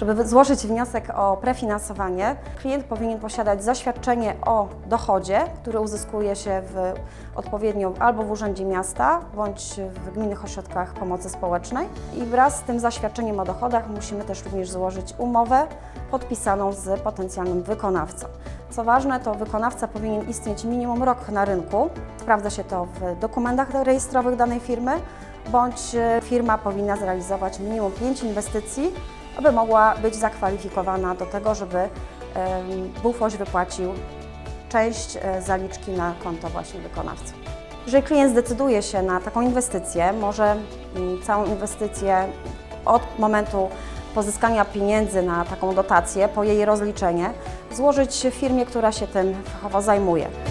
Żeby złożyć wniosek o prefinansowanie, klient powinien posiadać zaświadczenie o dochodzie, które uzyskuje się w odpowiednio albo w Urzędzie Miasta, bądź w gminnych ośrodkach pomocy społecznej. I wraz z tym zaświadczeniem o dochodach musimy też również złożyć umowę podpisaną z potencjalnym wykonawcą. Co ważne, to wykonawca powinien istnieć minimum rok na rynku. Sprawdza się to w dokumentach rejestrowych danej firmy, bądź e, firma powinna zrealizować minimum 5 inwestycji, aby mogła być zakwalifikowana do tego, żeby Bufoś wypłacił część e, zaliczki na konto właśnie wykonawcy. Jeżeli klient zdecyduje się na taką inwestycję, może mm, całą inwestycję od momentu pozyskania pieniędzy na taką dotację, po jej rozliczenie, złożyć firmie, która się tym fachowo zajmuje.